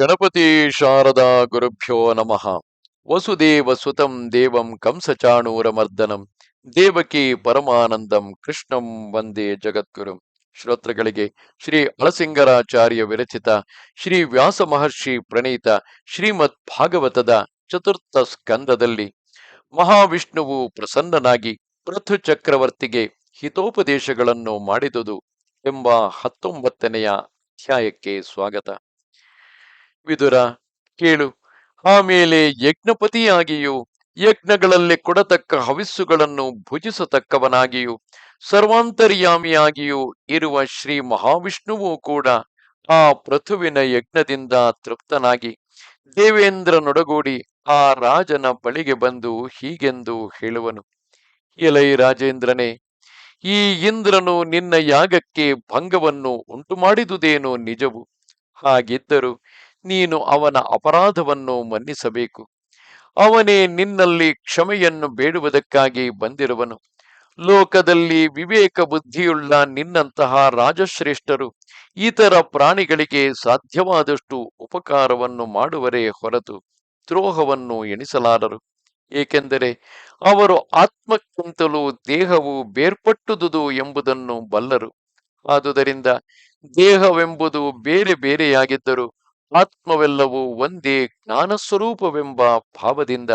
ಗಣಪತಿ ಶಾರದಾ ಗುರುಭ್ಯೋ ನಮಃ. ವಸುದೇವ ಸುತಂ ದೇವಂ ಕಂಸಚಾಣೂರಮರ್ದನಂ. ದೇವಕಿ ಪರಮಾನಂದಂ ಕೃಷ್ಣಂ ವಂದೇ ಜಗದ್ಗುರು. ಶ್ರೋತೃಗಳಿಗೆ ಶ್ರೀ ಅಳಸಿಂಗರಾಚಾರ್ಯ ವಿರಚಿತ, ಶ್ರೀ ವ್ಯಾಸ ಮಹರ್ಷಿ ಪ್ರಣೀತ, ಶ್ರೀಮದ್ ಭಾಗವತದ ಚತುರ್ಥ ಸ್ಕಂದದಲ್ಲಿ ಮಹಾವಿಷ್ಣುವು ಪ್ರಸನ್ನನಾಗಿ ಪೃಥು ಚಕ್ರವರ್ತಿಗೆ ಹಿತೋಪದೇಶಗಳನ್ನು ಮಾಡಿದುದು ಎಂಬ ಹತ್ತೊಂಬತ್ತನೆಯ ಅಧ್ಯಾಯಕ್ಕೆ ಸ್ವಾಗತ. ವಿದುರ, ಕೇಳು. ಆಮೇಲೆ ಯಜ್ಞಪತಿಯಾಗಿಯೂ, ಯಜ್ಞಗಳಲ್ಲಿ ಕೊಡತಕ್ಕ ಹವಿಸ್ಸುಗಳನ್ನು ಭುಜಿಸತಕ್ಕವನಾಗಿಯೂ, ಸರ್ವಾಂತರ್ಯಾಮಿಯಾಗಿಯೂ ಇರುವ ಶ್ರೀ ಮಹಾವಿಷ್ಣುವು ಕೂಡ ಆ ಪೃಥುವಿನ ಯಜ್ಞದಿಂದ ತೃಪ್ತನಾಗಿ. ದೇವೇಂದ್ರನೊಡಗೂಡಿ ಆ ರಾಜನ ಬಳಿಗೆ ಬಂದು ಹೀಗೆಂದು ಹೇಳುವನು. ಎಲೈ ರಾಜೇಂದ್ರನೇ, ಈ ಇಂದ್ರನು ನಿನ್ನ ಯಾಗಕ್ಕೆ ಭಂಗವನ್ನು ಉಂಟು ಮಾಡಿದುದೇನೋ ನಿಜವು? ಹಾಗಿದ್ದರೂ ನೀನು ಅವನ ಅಪರಾಧವನ್ನು ಮನ್ನಿಸಬೇಕು. ಅವನೇ ನಿನ್ನಲ್ಲಿ ಕ್ಷಮೆಯನ್ನು ಬೇಡುವುದಕ್ಕಾಗಿ ಬಂದಿರುವನು. ಲೋಕದಲ್ಲಿ ವಿವೇಕ ಬುದ್ಧಿಯುಳ್ಳ ನಿನ್ನಂತಹ ರಾಜಶ್ರೇಷ್ಠರು ಇತರ ಪ್ರಾಣಿಗಳಿಗೆ ಸಾಧ್ಯವಾದಷ್ಟು ಉಪಕಾರವನ್ನು ಮಾಡುವರೇ ಹೊರತು ದ್ರೋಹವನ್ನು ಎಣಿಸಲಾರರು. ಏಕೆಂದರೆ ಅವರು ಆತ್ಮಕ್ಕಿಂತಲೂ ದೇಹವು ಬೇರ್ಪಟ್ಟುದುದು ಎಂಬುದನ್ನು ಬಲ್ಲರು. ಆದುದರಿಂದ ದೇಹವೆಂಬುದು ಬೇರೆ ಬೇರೆಯಾಗಿದ್ದರೂ ಆತ್ಮವೆಲ್ಲವೂ ಒಂದೇ ಜ್ಞಾನ ಸ್ವರೂಪವೆಂಬ ಭಾವದಿಂದ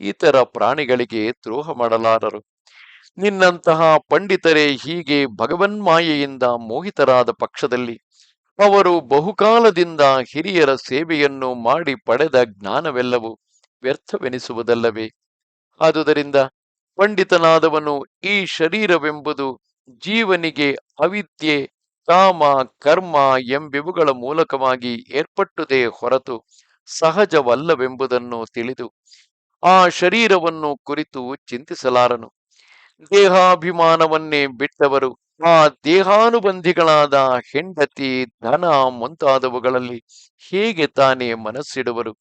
ಇತರ ಪ್ರಾಣಿಗಳಿಗೆ ದ್ರೋಹ ಮಾಡಲಾರರು. ನಿನ್ನಂತಹ ಪಂಡಿತರೇ ಹೀಗೆ ಭಗವನ್ಮಾಯೆಯಿಂದ ಮೋಹಿತರಾದ ಪಕ್ಷದಲ್ಲಿ ಅವರು ಬಹುಕಾಲದಿಂದ ಹಿರಿಯರ ಸೇವೆಯನ್ನು ಮಾಡಿ ಪಡೆದ ಜ್ಞಾನವೆಲ್ಲವೂ ವ್ಯರ್ಥವೆನಿಸುವುದಲ್ಲವೇ? ಆದುದರಿಂದ ಪಂಡಿತನಾದವನು ಈ ಶರೀರವೆಂಬುದು ಜೀವನಿಗೆ ಅವಿದ್ಯೆ ಕಾಮ ಕರ್ಮ ಎಂಬಿವುಗಳ ಮೂಲಕವಾಗಿ ಏರ್ಪಟ್ಟುದೇ ಹೊರತು ಸಹಜವಲ್ಲವೆಂಬುದನ್ನು ತಿಳಿದು ಆ ಶರೀರವನ್ನು ಕುರಿತು ಚಿಂತಿಸಲಾರನು. ದೇಹಾಭಿಮಾನವನ್ನೇ ಬಿಟ್ಟವರು ಆ ದೇಹಾನುಬಂಧಿಗಳಾದ ಹೆಂಡತಿ, ಧನ ಮುಂತಾದವುಗಳಲ್ಲಿ ಹೇಗೆ ತಾನೇ ಮನಸ್ಸಿಡುವರು?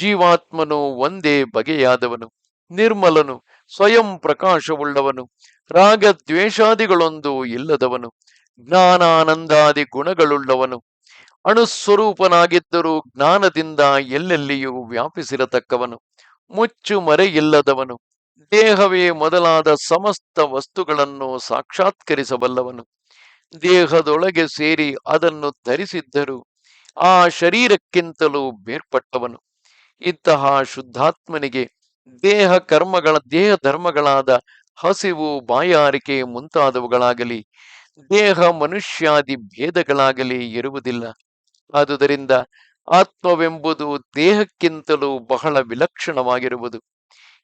ಜೀವಾತ್ಮನು ಒಂದೇ ಬಗೆಯಾದವನು, ನಿರ್ಮಲನು, ಸ್ವಯಂ ಪ್ರಕಾಶವುಳ್ಳವನು, ರಾಗದ್ವೇಷಾದಿಗಳೊಂದು ಇಲ್ಲದವನು ಜ್ಞಾನಾನಂದಾದಿ ಗುಣಗಳುಳ್ಳವನು. ಅಣುಸ್ವರೂಪನಾಗಿದ್ದರೂ ಜ್ಞಾನದಿಂದ ಎಲ್ಲೆಲ್ಲಿಯೂ ವ್ಯಾಪಿಸಿರತಕ್ಕವನು. ಮುಚ್ಚು ಮರೆಯಿಲ್ಲದವನು. ದೇಹವೇ ಮೊದಲಾದ ಸಮಸ್ತ ವಸ್ತುಗಳನ್ನು ಸಾಕ್ಷಾತ್ಕರಿಸಬಲ್ಲವನು. ದೇಹದೊಳಗೆ ಸೇರಿ ಅದನ್ನು ಧರಿಸಿದ್ದರು ಆ ಶರೀರಕ್ಕಿಂತಲೂ ಬೇರ್ಪಟ್ಟವನು. ಇಂತಹ ಶುದ್ಧಾತ್ಮನಿಗೆ ದೇಹ ಕರ್ಮಗಳ ದೇಹ ಧರ್ಮಗಳಾದ ಹಸಿವು, ಬಾಯಾರಿಕೆ ಮುಂತಾದವುಗಳಾಗಲಿ ದೇಹ ಮನುಷ್ಯಾದಿ ಭೇದಗಳಾಗಲಿ ಇರುವುದಿಲ್ಲ. ಆದುದರಿಂದ ಆತ್ಮವೆಂಬುದು ದೇಹಕ್ಕಿಂತಲೂ ಬಹಳ ವಿಲಕ್ಷಣವಾಗಿರುವುದು.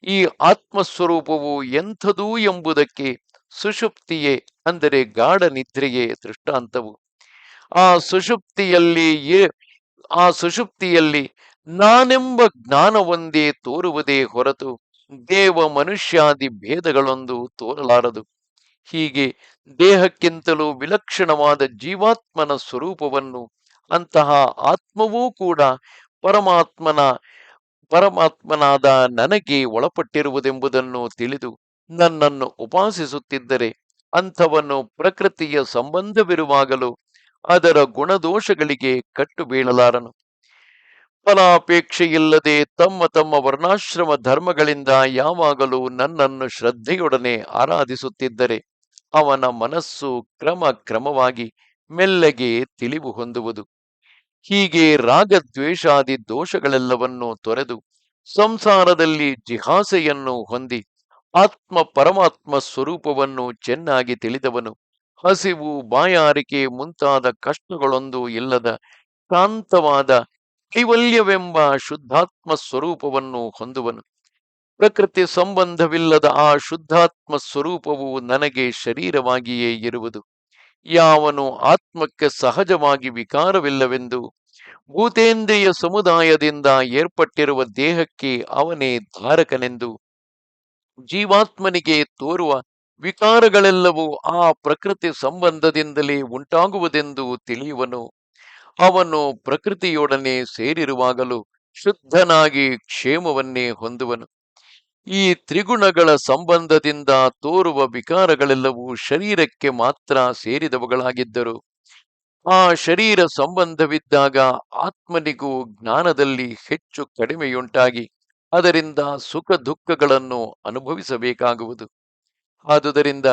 ಈ ಆತ್ಮಸ್ವರೂಪವು ಎಂಥದೂ ಎಂಬುದಕ್ಕೆ ಸುಷುಪ್ತಿಯೇ ಅಂದರೆ ಗಾಢ ನಿದ್ರೆಯೇ ದೃಷ್ಟಾಂತವು. ಆ ಸುಷುಪ್ತಿಯಲ್ಲಿ ಆ ಸುಷುಪ್ತಿಯಲ್ಲಿ ನಾನೆಂಬ ಜ್ಞಾನವೊಂದೇ ತೋರುವುದೇ ಹೊರತು ದೇವ ಮನುಷ್ಯಾದಿ ಭೇದಗಳೊಂದು ತೋರಲಾರದು. ಹೀಗೆ ದೇಹಕ್ಕಿಂತಲೂ ವಿಲಕ್ಷಣವಾದ ಜೀವಾತ್ಮನ ಸ್ವರೂಪವನ್ನು ಅಂತಹ ಆತ್ಮವೂ ಕೂಡ ಪರಮಾತ್ಮನ, ಪರಮಾತ್ಮನಾದ ನನಗೆ ಒಳಪಟ್ಟಿರುವುದೆಂಬುದನ್ನು ತಿಳಿದು ನನ್ನನ್ನು ಉಪಾಸಿಸುತ್ತಿದ್ದರೆ ಅಂಥವನ್ನು ಪ್ರಕೃತಿಯ ಸಂಬಂಧವಿರುವಾಗಲೂ ಅದರ ಗುಣದೋಷಗಳಿಗೆ ಕಟ್ಟು ಬೀಳಲಾರನು ಫಲಾಪೇಕ್ಷೆಯಿಲ್ಲದೆ ತಮ್ಮ ತಮ್ಮ ವರ್ಣಾಶ್ರಮ ಧರ್ಮಗಳಿಂದ ಯಾವಾಗಲೂ ನನ್ನನ್ನು ಶ್ರದ್ಧೆಯೊಡನೆ ಆರಾಧಿಸುತ್ತಿದ್ದರೆ ಅವನ ಮನಸ್ಸು ಕ್ರಮ ಕ್ರಮವಾಗಿ ಮೆಲ್ಲಗೆ ತಿಳಿವು ಹೊಂದುವುದು. ಹೀಗೆ ರಾಗದ್ವೇಷಾದಿ ದೋಷಗಳೆಲ್ಲವನ್ನೂ ತೊರೆದು ಸಂಸಾರದಲ್ಲಿ ಜಿಹಾಸೆಯನ್ನು ಹೊಂದಿ ಆತ್ಮ ಪರಮಾತ್ಮ ಸ್ವರೂಪವನ್ನು ಚೆನ್ನಾಗಿ ತಿಳಿದವನು. ಹಸಿವು ಬಾಯಾರಿಕೆ ಮುಂತಾದ ಕಷ್ಟಗಳೊಂದು ಇಲ್ಲದ ಶಾಂತವಾದ ಕೈವಲ್ಯವೆಂಬ ಶುದ್ಧಾತ್ಮ ಸ್ವರೂಪವನ್ನು ಹೊಂದುವನು. ಪ್ರಕೃತಿ ಸಂಬಂಧವಿಲ್ಲದ ಆ ಶುದ್ಧಾತ್ಮ ಸ್ವರೂಪವು ನನಗೆ ಶರೀರವಾಗಿಯೇ ಇರುವುದು. ಯಾವನು ಆತ್ಮಕ್ಕೆ ಸಹಜವಾಗಿ ವಿಕಾರವಿಲ್ಲವೆಂದು ಭೂತೇಂದ್ರಿಯ ಸಮುದಾಯದಿಂದ ಏರ್ಪಟ್ಟಿರುವ ದೇಹಕ್ಕೆ ಅವನೇ ಧಾರಕನೆಂದು ಜೀವಾತ್ಮನಿಗೆ ತೋರುವ ವಿಕಾರಗಳೆಲ್ಲವೂ ಆ ಪ್ರಕೃತಿ ಸಂಬಂಧದಿಂದಲೇ ಉಂಟಾಗುವುದೆಂದು ತಿಳಿಯುವನು. ಅವನು ಪ್ರಕೃತಿಯೊಡನೆ ಸೇರಿರುವಾಗಲೂ ಶುದ್ಧನಾಗಿ ಕ್ಷೇಮವನ್ನೇ ಹೊಂದುವನು. ಈ ತ್ರಿಗುಣಗಳ ಸಂಬಂಧದಿಂದ ತೋರುವ ವಿಕಾರಗಳೆಲ್ಲವೂ ಶರೀರಕ್ಕೆ ಮಾತ್ರ ಸೇರಿದವುಗಳಾಗಿದ್ದರು. ಆ ಶರೀರ ಸಂಬಂಧವಿದ್ದಾಗ ಆತ್ಮನಿಗೂ ಜ್ಞಾನದಲ್ಲಿ ಹೆಚ್ಚು ಕಡಿಮೆಯುಂಟಾಗಿ ಅದರಿಂದ ಸುಖ ದುಃಖಗಳನ್ನು ಅನುಭವಿಸಬೇಕಾಗುವುದು. ಆದುದರಿಂದ,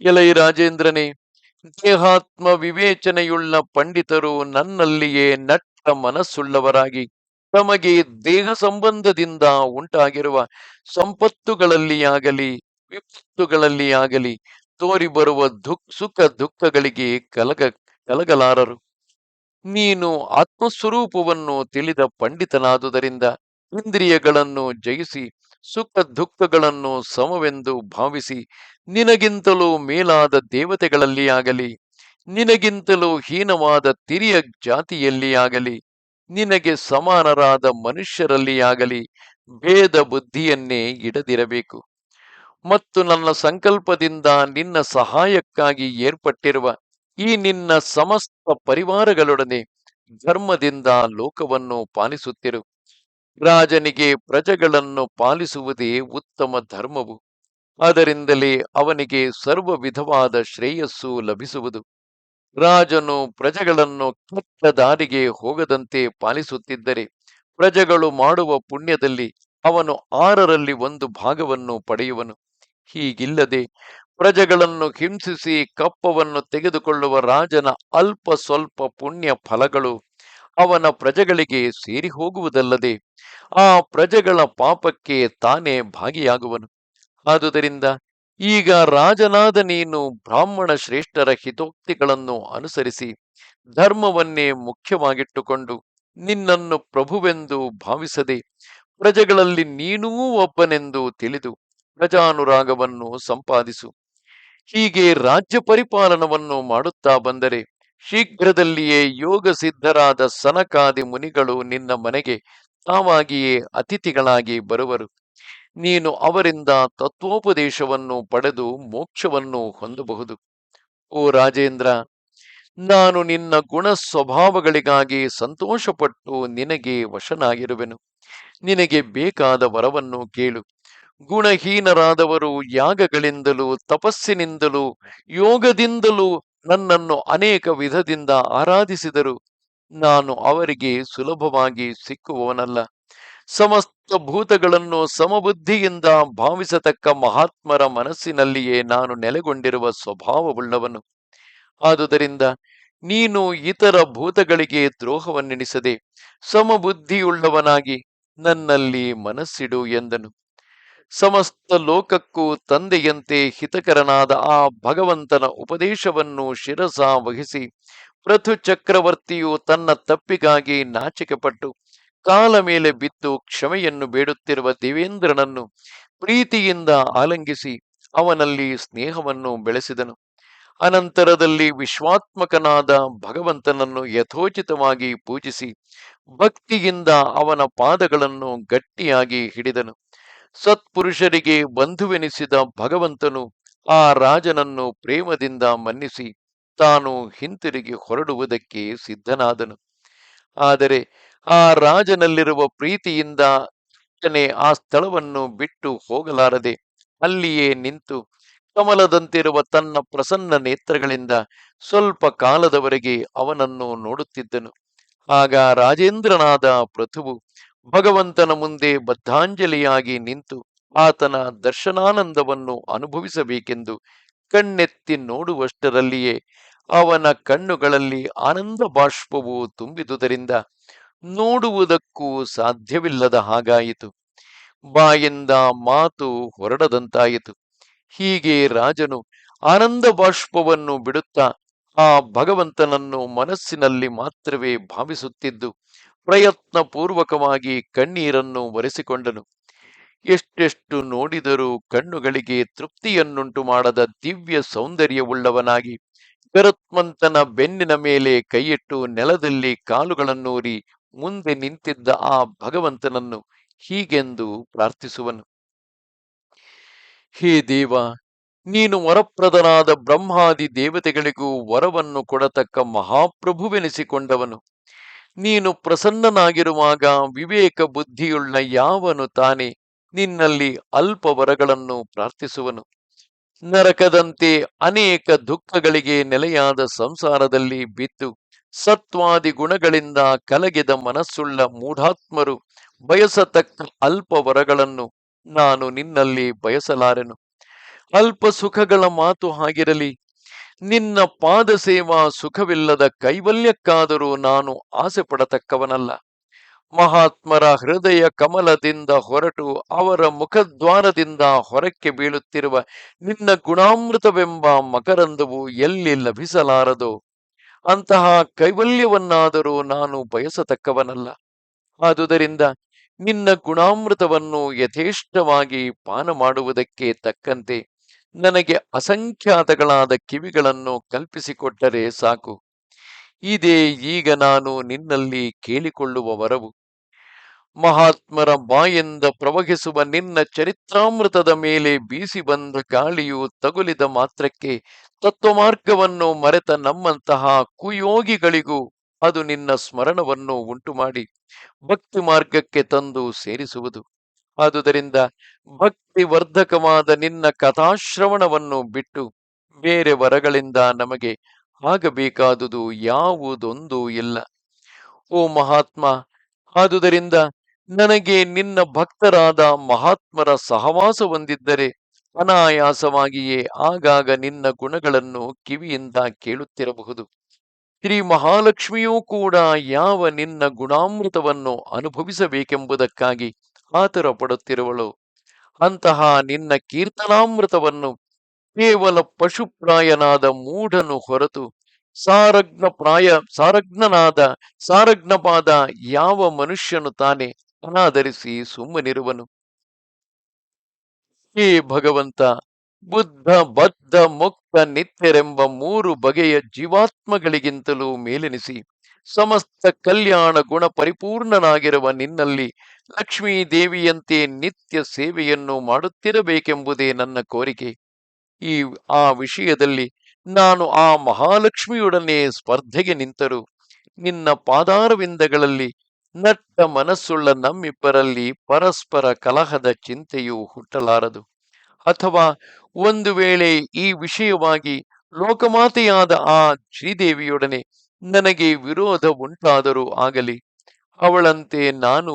ಎಲೈ ರಾಜೇಂದ್ರನೇ ದೇಹಾತ್ಮ ವಿವೇಚನೆಯುಳ್ಳ ಪಂಡಿತರು ನನ್ನಲ್ಲಿಯೇ ನಟ್ಟ ಮನಸ್ಸುಳ್ಳವರಾಗಿ ತಮಗೆ ದೇಹ ಸಂಬಂಧದಿಂದ ಉಂಟಾಗಿರುವ ಸಂಪತ್ತುಗಳಲ್ಲಿಯಾಗಲಿ, ವಿಪತ್ತುಗಳಲ್ಲಿಯಾಗಲಿ ತೋರಿ ಬರುವ ದುಃಖ, ಸುಖ ದುಃಖಗಳಿಗೆ ಕಲಗ, ಕಲಗಲಾರರು. ನೀನು ಆತ್ಮಸ್ವರೂಪವನ್ನು ತಿಳಿದ ಪಂಡಿತನಾದುದರಿಂದ ಇಂದ್ರಿಯಗಳನ್ನು ಜಯಿಸಿ ಸುಖ ದುಃಖಗಳನ್ನು ಸಮವೆಂದು ಭಾವಿಸಿ, ನಿನಗಿಂತಲೂ ಮೇಲಾದ ದೇವತೆಗಳಲ್ಲಿ ಆಗಲಿ, ನಿನಗಿಂತಲೂ ಹೀನವಾದ ತಿರಿಯ ಜಾತಿಯಲ್ಲಿ ಆಗಲಿ, ನಿನಗೆ ಸಮಾನರಾದ ಮನುಷ್ಯರಲ್ಲಿ ಆಗಲಿ ಭೇದ ಬುದ್ಧಿಯನ್ನೇ ಇಡದಿರಬೇಕು. ಮತ್ತು ನನ್ನ ಸಂಕಲ್ಪದಿಂದ ನಿನ್ನ ಸಹಾಯಕ್ಕಾಗಿ ಏರ್ಪಟ್ಟಿರುವ ಈ ನಿನ್ನ ಸಮಸ್ತ ಪರಿವಾರಗಳೊಡನೆ ಧರ್ಮದಿಂದ ಲೋಕವನ್ನು ಪಾಲಿಸುತ್ತಿರು. ರಾಜನಿಗೆ ಪ್ರಜೆಗಳನ್ನು ಪಾಲಿಸುವುದೇ ಉತ್ತಮ ಧರ್ಮವು. ಅದರಿಂದಲೇ ಅವನಿಗೆ ಸರ್ವ ವಿಧವಾದ ಶ್ರೇಯಸ್ಸು ಲಭಿಸುವುದು. ರಾಜನು ಪ್ರಜೆಗಳನ್ನು ಕೆಟ್ಟ ದಾರಿಗೆ ಹೋಗದಂತೆ ಪಾಲಿಸುತ್ತಿದ್ದರೆ, ಪ್ರಜೆಗಳು ಮಾಡುವ ಪುಣ್ಯದಲ್ಲಿ ಅವನು ಆರರಲ್ಲಿ ಒಂದು ಭಾಗವನ್ನು ಪಡೆಯುವನು. ಹೀಗಿಲ್ಲದೆ ಪ್ರಜೆಗಳನ್ನು ಹಿಂಸಿಸಿ ಕಪ್ಪವನ್ನು ತೆಗೆದುಕೊಳ್ಳುವ ರಾಜನ ಅಲ್ಪ ಸ್ವಲ್ಪ ಪುಣ್ಯ ಫಲಗಳು ಅವನ ಪ್ರಜೆಗಳಿಗೆ ಸೇರಿ ಹೋಗುವುದಲ್ಲದೆ ಆ ಪ್ರಜೆಗಳ ಪಾಪಕ್ಕೆ ತಾನೇ ಭಾಗಿಯಾಗುವನು. ಆದುದರಿಂದ ಈಗ ರಾಜನಾದ ನೀನು ಬ್ರಾಹ್ಮಣ ಶ್ರೇಷ್ಠರ ಹಿತೋಕ್ತಿಗಳನ್ನು ಅನುಸರಿಸಿ ಧರ್ಮವನ್ನೇ ಮುಖ್ಯವಾಗಿಟ್ಟುಕೊಂಡು ನಿನ್ನನ್ನು ಪ್ರಭುವೆಂದು ಭಾವಿಸದೆ ಪ್ರಜೆಗಳಲ್ಲಿ ನೀನೂ ಒಬ್ಬನೆಂದು ತಿಳಿದು ಪ್ರಜಾನುರಾಗವನ್ನು ಸಂಪಾದಿಸು. ಹೀಗೆ ರಾಜ್ಯ ಪರಿಪಾಲನವನ್ನು ಮಾಡುತ್ತಾ ಬಂದರೆ ಶೀಘ್ರದಲ್ಲಿಯೇ ಯೋಗ ಸಿದ್ಧರಾದ ಸನಕಾದಿ ಮುನಿಗಳು ನಿನ್ನ ಮನೆಗೆ ತಾವಾಗಿಯೇ ಅತಿಥಿಗಳಾಗಿ ಬರುವರು. ನೀನು ಅವರಿಂದ ತತ್ವೋಪದೇಶವನ್ನು ಪಡೆದು ಮೋಕ್ಷವನ್ನು ಹೊಂದಬಹುದು. ಓ ರಾಜೇಂದ್ರ, ನಾನು ನಿನ್ನ ಗುಣ ಸ್ವಭಾವಗಳಿಗಾಗಿ ಸಂತೋಷಪಟ್ಟು ನಿನಗೆ ವಶನಾಗಿರುವೆನು. ನಿನಗೆ ಬೇಕಾದ ವರವನ್ನು ಕೇಳು. ಗುಣಹೀನರಾದವರು ಯಾಗಗಳಿಂದಲೂ ತಪಸ್ಸಿನಿಂದಲೂ ಯೋಗದಿಂದಲೂ ನನ್ನನ್ನು ಅನೇಕ ವಿಧದಿಂದ ಆರಾಧಿಸಿದರು ನಾನು ಅವರಿಗೆ ಸುಲಭವಾಗಿ ಸಿಕ್ಕುವವನಲ್ಲ. ಸಮಸ್ತ ಭೂತಗಳನ್ನು ಸಮಬುದ್ಧಿಯಿಂದ ಭಾವಿಸತಕ್ಕ ಮಹಾತ್ಮರ ಮನಸ್ಸಿನಲ್ಲಿಯೇ ನಾನು ನೆಲೆಗೊಂಡಿರುವ ಸ್ವಭಾವವುಳ್ಳವನು. ಆದುದರಿಂದ ನೀನು ಇತರ ಭೂತಗಳಿಗೆ ದ್ರೋಹವನ್ನೆಣಿಸದೆ ಸಮಬುದ್ಧಿಯುಳ್ಳವನಾಗಿ ನನ್ನಲ್ಲಿ ಮನಸ್ಸಿಡು ಎಂದನು. ಸಮಸ್ತ ಲೋಕಕ್ಕೂ ತಂದೆಯಂತೆ ಹಿತಕರನಾದ ಆ ಭಗವಂತನ ಉಪದೇಶವನ್ನು ಶಿರಸ ವಹಿಸಿ ಪೃಥು ಚಕ್ರವರ್ತಿಯು ತನ್ನ ತಪ್ಪಿಗಾಗಿ ನಾಚಿಕೆಪಟ್ಟು ಕಾಲ ಮೇಲೆ ಬಿದ್ದು ಕ್ಷಮೆಯನ್ನು ಬೇಡುತ್ತಿರುವ ದೇವೇಂದ್ರನನ್ನು ಪ್ರೀತಿಯಿಂದ ಆಲಂಗಿಸಿ ಅವನಲ್ಲಿ ಸ್ನೇಹವನ್ನು ಬೆಳೆಸಿದನು. ಅನಂತರದಲ್ಲಿ ವಿಶ್ವಾತ್ಮಕನಾದ ಭಗವಂತನನ್ನು ಯಥೋಚಿತವಾಗಿ ಪೂಜಿಸಿ ಭಕ್ತಿಯಿಂದ ಅವನ ಪಾದಗಳನ್ನು ಗಟ್ಟಿಯಾಗಿ ಹಿಡಿದನು. ಸತ್ಪುರುಷರಿಗೆ ಬಂಧುವೆನಿಸಿದ ಭಗವಂತನು ಆ ರಾಜನನ್ನು ಪ್ರೇಮದಿಂದ ಮನ್ನಿಸಿ ತಾನು ಹಿಂತಿರುಗಿ ಹೊರಡುವುದಕ್ಕೆ ಸಿದ್ಧನಾದನು. ಆದರೆ ಆ ರಾಜನಲ್ಲಿರುವ ಪ್ರೀತಿಯಿಂದ ಆ ಸ್ಥಳವನ್ನು ಬಿಟ್ಟು ಹೋಗಲಾರದೆ ಅಲ್ಲಿಯೇ ನಿಂತು ಕಮಲದಂತಿರುವ ತನ್ನ ಪ್ರಸನ್ನ ನೇತ್ರಗಳಿಂದ ಸ್ವಲ್ಪ ಕಾಲದವರೆಗೆ ಅವನನ್ನು ನೋಡುತ್ತಿದ್ದನು. ಆಗ ರಾಜೇಂದ್ರನಾದ ಪೃಥುವು ಭಗವಂತನ ಮುಂದೆ ಬದ್ಧಾಂಜಲಿಯಾಗಿ ನಿಂತು ಆತನ ದರ್ಶನಾನಂದವನ್ನು ಅನುಭವಿಸಬೇಕೆಂದು ಕಣ್ಣೆತ್ತಿ ನೋಡುವಷ್ಟರಲ್ಲಿಯೇ ಅವನ ಕಣ್ಣುಗಳಲ್ಲಿ ಆನಂದ ಬಾಷ್ಪವು ತುಂಬಿದುದರಿಂದ ನೋಡುವುದಕ್ಕೂ ಸಾಧ್ಯವಿಲ್ಲದ ಹಾಗಾಯಿತು. ಬಾಯಿಂದ ಮಾತು ಹೊರಡದಂತಾಯಿತು. ಹೀಗೆ ರಾಜನು ಆನಂದ ಬಾಷ್ಪವನ್ನು ಬಿಡುತ್ತಾ ಆ ಭಗವಂತನನ್ನು ಮನಸ್ಸಿನಲ್ಲಿ ಮಾತ್ರವೇ ಭಾವಿಸುತ್ತಿದ್ದು ಪ್ರಯತ್ನ ಪೂರ್ವಕವಾಗಿ ಕಣ್ಣೀರನ್ನು ಒರೆಸಿಕೊಂಡನು. ಎಷ್ಟೆಷ್ಟು ನೋಡಿದರೂ ಕಣ್ಣುಗಳಿಗೆ ತೃಪ್ತಿಯನ್ನುಂಟು ಮಾಡದ ದಿವ್ಯ ಸೌಂದರ್ಯವುಳ್ಳವನಾಗಿ ಗರುತ್ಮಂತನ ಬೆನ್ನಿನ ಮೇಲೆ ಕೈಯಿಟ್ಟು ನೆಲದಲ್ಲಿ ಕಾಲುಗಳನ್ನೂರಿ ಮುಂದೆ ನಿಂತಿದ್ದ ಆ ಭಗವಂತನನ್ನು ಹೀಗೆಂದು ಪ್ರಾರ್ಥಿಸುವನು. ಹೇ ದೇವ, ನೀನು ವರಪ್ರದನಾದ ಬ್ರಹ್ಮಾದಿ ದೇವತೆಗಳಿಗೂ ವರವನ್ನು ಕೊಡತಕ್ಕ ಮಹಾಪ್ರಭುವೆನಿಸಿಕೊಂಡವನು. ನೀನು ಪ್ರಸನ್ನನಾಗಿರುವಾಗ ವಿವೇಕ ಬುದ್ಧಿಯುಳ್ಳ ಯಾವನು ತಾನೇ ನಿನ್ನಲ್ಲಿ ಅಲ್ಪ ವರಗಳನ್ನು ಪ್ರಾರ್ಥಿಸುವನು. ನರಕದಂತೆ ಅನೇಕ ದುಃಖಗಳಿಗೆ ನೆಲೆಯಾದ ಸಂಸಾರದಲ್ಲಿ ಬಿದ್ದು ಸತ್ವಾದಿ ಗುಣಗಳಿಂದ ಕಲಗಿದ ಮನಸ್ಸುಳ್ಳ ಮೂಢಾತ್ಮರು ಬಯಸತಕ್ಕ ಅಲ್ಪ ವರಗಳನ್ನು ನಾನು ನಿನ್ನಲ್ಲಿ ಬಯಸಲಾರೆನು. ಅಲ್ಪ ಸುಖಗಳ ಮಾತು ಹಾಗಿರಲಿ ನಿನ್ನ ಪಾದ ಸೇವಾ ಸುಖವಿಲ್ಲದ ಕೈವಲ್ಯಕ್ಕಾದರೂ ನಾನು ಆಸೆ ಪಡತಕ್ಕವನಲ್ಲ ಮಹಾತ್ಮರ ಹೃದಯ ಕಮಲದಿಂದ ಹೊರಟು ಅವರ ಮುಖದ್ವಾರದಿಂದ ಹೊರಕ್ಕೆ ಬೀಳುತ್ತಿರುವ ನಿನ್ನ ಗುಣಾಮೃತವೆಂಬ ಮಕರಂದವು ಎಲ್ಲಿ ಲಭಿಸಲಾರದು? ಅಂತಹ ಕೈವಲ್ಯವನ್ನಾದರೂ ನಾನು ಬಯಸತಕ್ಕವನಲ್ಲ. ಆದುದರಿಂದ ನಿನ್ನ ಗುಣಾಮೃತವನ್ನು ಯಥೇಷ್ಟವಾಗಿ ಪಾನ ಮಾಡುವುದಕ್ಕೆ ತಕ್ಕಂತೆ ನನಗೆ ಅಸಂಖ್ಯಾತಗಳಾದ ಕಿವಿಗಳನ್ನು ಕಲ್ಪಿಸಿಕೊಟ್ಟರೆ ಸಾಕು. ಇದೇ ಈಗ ನಾನು ನಿನ್ನಲ್ಲಿ ಕೇಳಿಕೊಳ್ಳುವ ವರವು. ಮಹಾತ್ಮರ ಬಾಯಿಂದ ಪ್ರವಹಿಸುವ ನಿನ್ನ ಚರಿತ್ರಾಮೃತದ ಮೇಲೆ ಬೀಸಿ ಬಂದ ಗಾಳಿಯು ತಗುಲಿದ ಮಾತ್ರಕ್ಕೆ ತತ್ವಮಾರ್ಗವನ್ನು ಮರೆತ ನಮ್ಮಂತಹ ಕುಯೋಗಿಗಳಿಗೂ ಅದು ನಿನ್ನ ಸ್ಮರಣವನ್ನು ಉಂಟುಮಾಡಿ ಭಕ್ತಿ ಮಾರ್ಗಕ್ಕೆ ತಂದು ಸೇರಿಸುವುದು. ಆದುದರಿಂದ ಭಕ್ತಿ ವರ್ಧಕವಾದ ನಿನ್ನ ಕಥಾಶ್ರವಣವನ್ನು ಬಿಟ್ಟು ಬೇರೆ ವರಗಳಿಂದ ನಮಗೆ ಆಗಬೇಕಾದುದು ಯಾವುದೊಂದು ಇಲ್ಲ. ಓ ಮಹಾತ್ಮ, ಆದುದರಿಂದ ನನಗೆ ನಿನ್ನ ಭಕ್ತರಾದ ಮಹಾತ್ಮರ ಸಹವಾಸ ಹೊಂದಿದ್ದರೆ ಅನಾಯಾಸವಾಗಿಯೇ ಆಗಾಗ ನಿನ್ನ ಗುಣಗಳನ್ನು ಕಿವಿಯಿಂದ ಕೇಳುತ್ತಿರಬಹುದು. ಶ್ರೀ ಮಹಾಲಕ್ಷ್ಮಿಯೂ ಕೂಡ ಯಾವ ನಿನ್ನ ಗುಣಾಮೃತವನ್ನು ಅನುಭವಿಸಬೇಕೆಂಬುದಕ್ಕಾಗಿ ಆತುರ ಪಡುತ್ತಿರುವಳು ಅಂತಹ ನಿನ್ನ ಕೀರ್ತನಾಮೃತವನ್ನು ಕೇವಲ ಪಶುಪ್ರಾಯನಾದ ಮೂಢನು ಹೊರತು ಸಾರಜ್ಞ ಪ್ರಾಯ ಸಾರಜ್ಞನಾದ, ಸಾರಜ್ಞಪಾದ ಯಾವ ಮನುಷ್ಯನು ತಾನೆ ಅನಾದರಿಸಿ ಸುಮ್ಮನಿರುವನು. ಹೇ ಭಗವಂತ, ಬುದ್ಧ, ಬದ್ಧ, ಮುಕ್ತ, ನಿತ್ಯರೆಂಬ ಮೂರು ಬಗೆಯ ಜೀವಾತ್ಮಗಳಿಗಿಂತಲೂ ಮೇಲೆನಿಸಿ, ಸಮಸ್ತ ಕಲ್ಯಾಣ ಗುಣ ಪರಿಪೂರ್ಣನಾಗಿರುವ ನಿನ್ನಲ್ಲಿ ಲಕ್ಷ್ಮೀ ದೇವಿಯಂತೆ ನಿತ್ಯ ಸೇವೆಯನ್ನು ಮಾಡುತ್ತಿರಬೇಕೆಂಬುದೇ ನನ್ನ ಕೋರಿಕೆ. ಈ, ಆ ವಿಷಯದಲ್ಲಿ ನಾನು ಆ ಮಹಾಲಕ್ಷ್ಮಿಯೊಡನೆ ಸ್ಪರ್ಧೆಗೆ ನಿಂತರು. ನಿನ್ನ ಪಾದಾರವಿಂದಗಳಲ್ಲಿ ನಟ್ಟ ಮನಸ್ಸುಳ್ಳ ನಮ್ಮಿಬ್ಬರಲ್ಲಿ ಪರಸ್ಪರ ಕಲಹದ ಚಿಂತೆಯೂ ಹುಟ್ಟಲಾರದು. ಅಥವಾ ಒಂದು ವೇಳೆ ಈ ವಿಷಯವಾಗಿ ಲೋಕಮಾತೆಯಾದ ಆ ಶ್ರೀದೇವಿಯೊಡನೆ ನನಗೆ ವಿರೋಧ ಉಂಟಾದರೂ ಆಗಲಿ, ಅವಳಂತೆ ನಾನು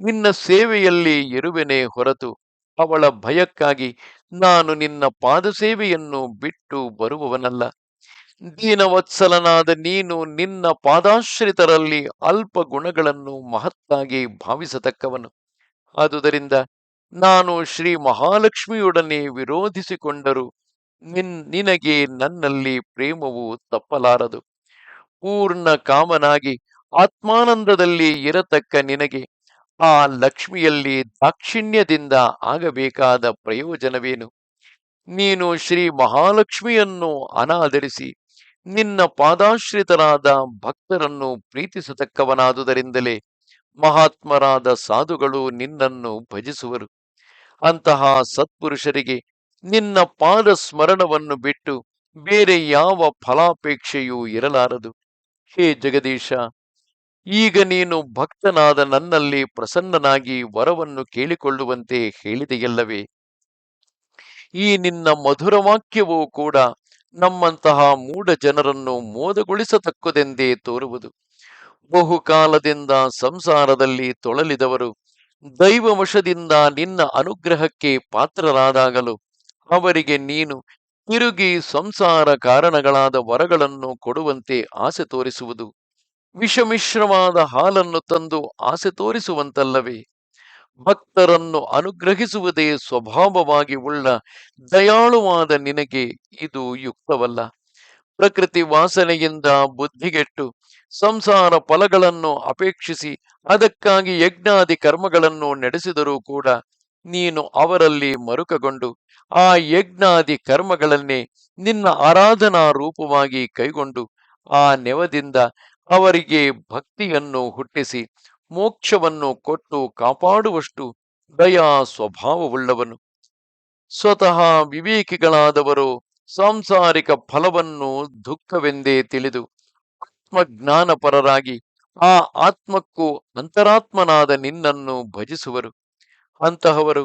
ನಿನ್ನ ಸೇವೆಯಲ್ಲಿ ಇರುವೆನೆ ಹೊರತು ಅವಳ ಭಯಕ್ಕಾಗಿ ನಾನು ನಿನ್ನ ಪಾದಸೇವೆಯನ್ನು ಬಿಟ್ಟು ಬರುವವನಲ್ಲ. ದೀನವತ್ಸಲನಾದ ನೀನು ನಿನ್ನ ಪಾದಾಶ್ರಿತರಲ್ಲಿ ಅಲ್ಪ ಗುಣಗಳನ್ನು ಮಹತ್ತಾಗಿ ಭಾವಿಸತಕ್ಕವನು. ಆದುದರಿಂದ ನಾನು ಶ್ರೀ ಮಹಾಲಕ್ಷ್ಮಿಯೊಡನೆ ವಿರೋಧಿಸಿಕೊಂಡರು ನಿನ್, ನಿನಗೆ ನನ್ನಲ್ಲಿ ಪ್ರೇಮವು ತಪ್ಪಲಾರದು. ಪೂರ್ಣ ಕಾಮನಾಗಿ ಆತ್ಮಾನಂದದಲ್ಲಿ ಇರತಕ್ಕ ನಿನಗೆ ಆ ಲಕ್ಷ್ಮಿಯಲ್ಲಿ ದಾಕ್ಷಿಣ್ಯದಿಂದ ಆಗಬೇಕಾದ ಪ್ರಯೋಜನವೇನು? ನೀನು ಶ್ರೀ ಮಹಾಲಕ್ಷ್ಮಿಯನ್ನು ಅನಾದರಿಸಿ ನಿನ್ನ ಪಾದಾಶ್ರಿತರಾದ ಭಕ್ತರನ್ನು ಪ್ರೀತಿಸತಕ್ಕವನಾದುದರಿಂದಲೇ ಮಹಾತ್ಮರಾದ ಸಾಧುಗಳು ನಿನ್ನನ್ನು ಭಜಿಸುವರು. ಅಂತಹ ಸತ್ಪುರುಷರಿಗೆ ನಿನ್ನ ಪಾದ ಸ್ಮರಣವನ್ನು ಬಿಟ್ಟು ಬೇರೆ ಯಾವ ಫಲಾಪೇಕ್ಷೆಯೂ ಇರಲಾರದು. ಹೇ ಜಗದೀಶ ಈಗ ನೀನು ಭಕ್ತನಾದ ನನ್ನಲ್ಲಿ ಪ್ರಸನ್ನನಾಗಿ ವರವನ್ನು ಕೇಳಿಕೊಳ್ಳುವಂತೆ ಹೇಳಿದೆಯಲ್ಲವೇ? ಈ ನಿನ್ನ ಮಧುರ ವಾಕ್ಯವೂ ಕೂಡ ನಮ್ಮಂತಹ ಮೂಢ ಜನರನ್ನು ಮೋದಗೊಳಿಸತಕ್ಕದೆಂದೇ ತೋರುವುದು. ಬಹುಕಾಲದಿಂದ ಸಂಸಾರದಲ್ಲಿ ತೊಳಲಿದವರು ದೈವವಶದಿಂದ ನಿನ್ನ ಅನುಗ್ರಹಕ್ಕೆ ಪಾತ್ರರಾದಾಗಲು ಅವರಿಗೆ ನೀನು ತಿರುಗಿ ಸಂಸಾರ ಕಾರಣಗಳಾದ ವರಗಳನ್ನು ಕೊಡುವಂತೆ ಆಸೆ ತೋರಿಸುವುದು. ವಿಷಮಿಶ್ರವಾದ ಹಾಲನ್ನು ತಂದು ಆಸೆ ತೋರಿಸುವಂತಲ್ಲವೇ? ಭಕ್ತರನ್ನು ಅನುಗ್ರಹಿಸುವುದೇ ಸ್ವಭಾವವಾಗಿ ಉಳ್ಳ ದಯಾಳುವಾದ ನಿನಗೆ ಇದು ಯುಕ್ತವಲ್ಲ. ಪ್ರಕೃತಿ ವಾಸನೆಯಿಂದ ಬುದ್ಧಿಗೆಟ್ಟು ಸಂಸಾರ ಫಲಗಳನ್ನು ಅಪೇಕ್ಷಿಸಿ ಅದಕ್ಕಾಗಿ ಯಜ್ಞಾದಿ ಕರ್ಮಗಳನ್ನು ನಡೆಸಿದರೂ ಕೂಡ ನೀನು ಅವರಲ್ಲಿ ಮರುಕಗೊಂಡು ಆ ಯಜ್ಞಾದಿ ಕರ್ಮಗಳನ್ನೇ ನಿನ್ನ ಆರಾಧನಾ ರೂಪವಾಗಿ ಕೈಗೊಂಡು ಆ ನೆವದಿಂದ ಅವರಿಗೆ ಭಕ್ತಿಯನ್ನು ಹುಟ್ಟಿಸಿ, ಮೋಕ್ಷವನ್ನು ಕೊಟ್ಟು ಕಾಪಾಡುವಷ್ಟು ದಯಾ ಸ್ವಭಾವವುಳ್ಳವನು. ಸ್ವತಃ ವಿವೇಕಿಗಳಾದವರು ಸಾಂಸಾರಿಕ ಫಲವನ್ನು ದುಃಖವೆಂದೇ ತಿಳಿದು ಆತ್ಮಜ್ಞಾನಪರರಾಗಿ ಆ ಆತ್ಮಕ್ಕೂ ಅಂತರಾತ್ಮನಾದ ನಿನ್ನನ್ನು ಭಜಿಸುವರು. ಅಂತಹವರು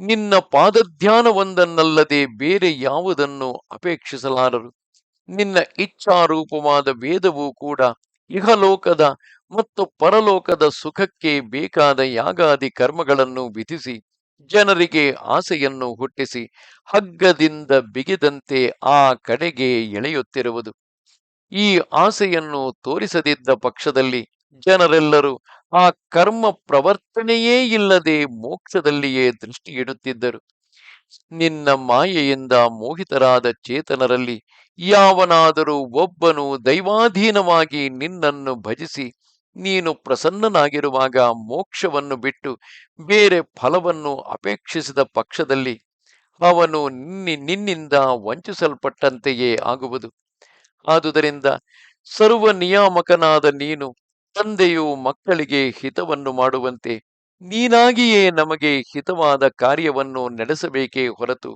ನಿನ್ನ ಪಾದಧ್ಯಾನವೊಂದನ್ನಲ್ಲದೆ ಬೇರೆ ಯಾವುದನ್ನು ಅಪೇಕ್ಷಿಸಲಾರರು. ನಿನ್ನ ಇಚ್ಛಾರೂಪವಾದ ವೇದವೂ ಕೂಡ ಇಹಲೋಕದ ಮತ್ತು ಪರಲೋಕದ ಸುಖಕ್ಕೆ ಬೇಕಾದ ಯಾಗಾದಿ ಕರ್ಮಗಳನ್ನು ವಿಧಿಸಿ ಜನರಿಗೆ ಆಸೆಯನ್ನು ಹುಟ್ಟಿಸಿ ಹಗ್ಗದಿಂದ ಬಿಗಿದಂತೆ ಆ ಕಡೆಗೆ ಎಳೆಯುತ್ತಿರುವುದು. ಈ ಆಸೆಯನ್ನು ತೋರಿಸದಿದ್ದ ಪಕ್ಷದಲ್ಲಿ ಜನರೆಲ್ಲರೂ ಆ ಕರ್ಮ ಪ್ರವರ್ತನೆಯೇ ಇಲ್ಲದೆ ಮೋಕ್ಷದಲ್ಲಿಯೇ ದೃಷ್ಟಿ ಇಡುತ್ತಿದ್ದರು ನಿನ್ನ ಮಾಯೆಯಿಂದ ಮೋಹಿತರಾದ ಚೇತನರಲ್ಲಿ ಯಾವನಾದರೂ ಒಬ್ಬನು ದೈವಾಧೀನವಾಗಿ ನಿನ್ನನ್ನು ಭಜಿಸಿ ನೀನು ಪ್ರಸನ್ನನಾಗಿರುವಾಗ ಮೋಕ್ಷವನ್ನು ಬಿಟ್ಟು ಬೇರೆ ಫಲವನ್ನು ಅಪೇಕ್ಷಿಸಿದ ಪಕ್ಷದಲ್ಲಿ ಅವನು ನಿನ್ನಿ, ನಿನ್ನಿಂದ ವಂಚಿಸಲ್ಪಟ್ಟಂತೆಯೇ ಆಗುವುದು. ಆದುದರಿಂದ ಸರ್ವ ನಿಯಾಮಕನಾದ ನೀನು ತಂದೆಯು ಮಕ್ಕಳಿಗೆ ಹಿತವನ್ನು ಮಾಡುವಂತೆ ನೀನಾಗಿಯೇ ನಮಗೆ ಹಿತವಾದ ಕಾರ್ಯವನ್ನು ನಡೆಸಬೇಕೇ ಹೊರತು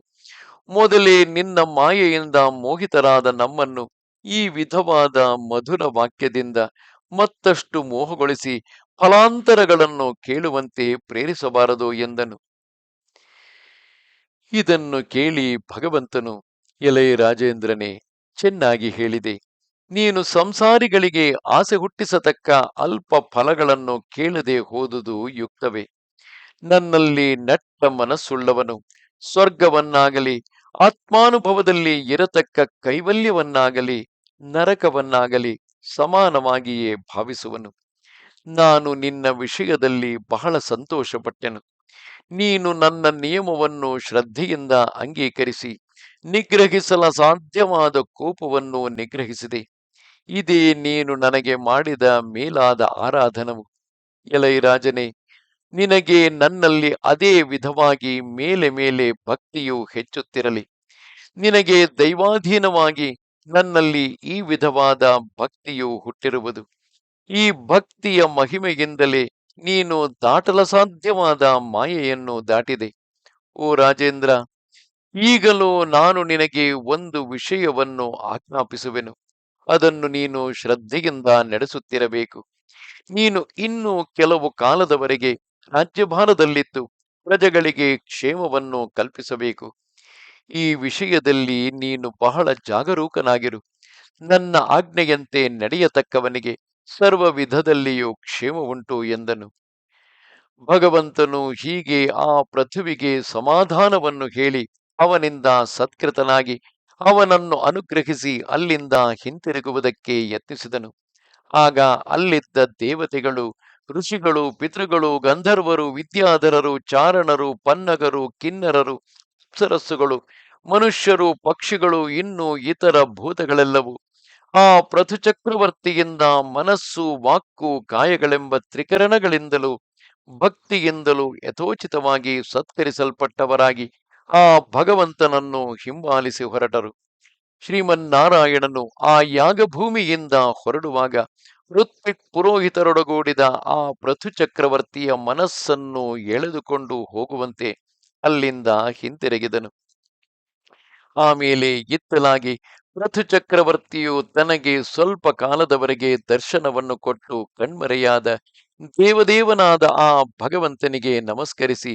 ಮೊದಲೇ ನಿನ್ನ ಮಾಯೆಯಿಂದ ಮೋಹಿತರಾದ ನಮ್ಮನ್ನು ಈ ವಿಧವಾದ ಮಧುರ ವಾಕ್ಯದಿಂದ ಮತ್ತಷ್ಟು ಮೋಹಗೊಳಿಸಿ ಫಲಾಂತರಗಳನ್ನು ಕೇಳುವಂತೆ ಪ್ರೇರಿಸಬಾರದು ಎಂದನು. ಇದನ್ನು ಕೇಳಿ ಭಗವಂತನು ಎಲೆ ರಾಜೇಂದ್ರನೇ ಚೆನ್ನಾಗಿ ಹೇಳಿದೆ. ನೀನು ಸಂಸಾರಿಗಳಿಗೆ ಆಸೆ ಹುಟ್ಟಿಸತಕ್ಕ ಅಲ್ಪ ಫಲಗಳನ್ನು ಕೇಳದೆ ಹೋದುದು ಯುಕ್ತವೇ. ನನ್ನಲ್ಲಿ ನಟ್ಟ ಮನಸ್ಸುಳ್ಳವನು. ಸ್ವರ್ಗವನ್ನಾಗಲಿ, ಆತ್ಮಾನುಭವದಲ್ಲಿ ಇರತಕ್ಕ ಕೈವಲ್ಯವನ್ನಾಗಲಿ, ನರಕವನ್ನಾಗಲಿ ಸಮಾನವಾಗಿಯೇ ಭಾವಿಸುವನು. ನಾನು ನಿನ್ನ ವಿಷಯದಲ್ಲಿ ಬಹಳ ಸಂತೋಷಪಟ್ಟೆನು. ನೀನು ನನ್ನ ನಿಯಮವನ್ನು ಶ್ರದ್ಧೆಯಿಂದ ಅಂಗೀಕರಿಸಿ ನಿಗ್ರಹಿಸಲ ಸಾಧ್ಯವಾದ ಕೋಪವನ್ನು ನಿಗ್ರಹಿಸಿದೆ. ಇದೇ ನೀನು ನನಗೆ ಮಾಡಿದ ಮೇಲಾದ ಆರಾಧನವು. ಎಲೈ ರಾಜನೇ, ನಿನಗೆ ನನ್ನಲ್ಲಿ ಅದೇ ವಿಧವಾಗಿ ಮೇಲೆ ಮೇಲೆ ಭಕ್ತಿಯು ಹೆಚ್ಚುತ್ತಿರಲಿ. ನಿನಗೆ ದೈವಾಧೀನವಾಗಿ ನನ್ನಲ್ಲಿ ಈ ವಿಧವಾದ ಭಕ್ತಿಯು ಹುಟ್ಟಿರುವುದು. ಈ ಭಕ್ತಿಯ ಮಹಿಮೆಯಿಂದಲೇ ನೀನು ದಾಟಲ ಸಾಧ್ಯವಾದ ಮಾಯೆಯನ್ನು ದಾಟಿದೆ. ಓ ರಾಜೇಂದ್ರ, ಈಗಲೂ ನಾನು ನಿನಗೆ ಒಂದು ವಿಷಯವನ್ನು ಆಜ್ಞಾಪಿಸುವೆನು. ಅದನ್ನು ನೀನು ಶ್ರದ್ಧೆಯಿಂದ ನಡೆಸುತ್ತಿರಬೇಕು. ನೀನು ಇನ್ನು ಕೆಲವು ಕಾಲದವರೆಗೆ ರಾಜ್ಯಭಾರದಲ್ಲಿತ್ತು ಪ್ರಜೆಗಳಿಗೆ ಕ್ಷೇಮವನ್ನು ಕಲ್ಪಿಸಬೇಕು. ಈ ವಿಷಯದಲ್ಲಿ ನೀನು ಬಹಳ ಜಾಗರೂಕನಾಗಿರು. ನನ್ನ ಆಜ್ಞೆಯಂತೆ ನಡೆಯತಕ್ಕವನಿಗೆ ಸರ್ವ ವಿಧದಲ್ಲಿಯೂ ಕ್ಷೇಮ ಉಂಟು ಎಂದನು. ಭಗವಂತನು ಹೀಗೆ ಆ ಪೃಥುವಿಗೆ ಸಮಾಧಾನವನ್ನು ಹೇಳಿ ಅವನಿಂದ ಸತ್ಕೃತನಾಗಿ ಅವನನ್ನು ಅನುಗ್ರಹಿಸಿ ಅಲ್ಲಿಂದ ಹಿಂತಿರುಗುವುದಕ್ಕೆ ಯತ್ನಿಸಿದನು. ಆಗ ಅಲ್ಲಿದ್ದ ದೇವತೆಗಳು, ಋಷಿಗಳು, ಪಿತೃಗಳು, ಗಂಧರ್ವರು, ವಿದ್ಯಾಧರರು, ಚಾರಣರು, ಪನ್ನಗರು, ಕಿನ್ನರರು ಅಪ್ಸರಸ್ಸುಗಳು ಮನುಷ್ಯರು, ಪಕ್ಷಿಗಳು, ಇನ್ನು ಇತರ ಭೂತಗಳೆಲ್ಲವೂ ಆ ಚಕ್ರವರ್ತಿಯಿಂದ ಮನಸ್ಸು, ವಾಕ್ಕು ಕಾಯಗಳೆಂಬ ತ್ರಿಕರಣಗಳಿಂದಲೂ ಭಕ್ತಿಯಿಂದಲೂ ಯಥೋಚಿತವಾಗಿ ಸತ್ಕರಿಸಲ್ಪಟ್ಟವರಾಗಿ ಆ ಭಗವಂತನನ್ನು ಹಿಂಬಾಲಿಸಿ ಹೊರಟರು. ಶ್ರೀಮನ್ನಾರಾಯಣನು ಆ ಯಾಗಭೂಮಿಯಿಂದ ಹೊರಡುವಾಗ ಋತ್ವಿಕ್ ಪುರೋಹಿತರೊಡಗೂಡಿದ ಆ ಚಕ್ರವರ್ತಿಯ ಮನಸ್ಸನ್ನು ಎಳೆದುಕೊಂಡು ಹೋಗುವಂತೆ ಅಲ್ಲಿಂದ ಹಿಂತಿರುಗಿದನು. ಆಮೇಲೆ ಇತ್ತಲಾಗಿ ಪೃಥು ಚಕ್ರವರ್ತಿಯು ತನಗೆ ಸ್ವಲ್ಪ ಕಾಲದವರೆಗೆ ದರ್ಶನವನ್ನು ಕೊಟ್ಟು ಕಣ್ಮರೆಯಾದ ದೇವದೇವನಾದ ಆ ಭಗವಂತನಿಗೆ ನಮಸ್ಕರಿಸಿ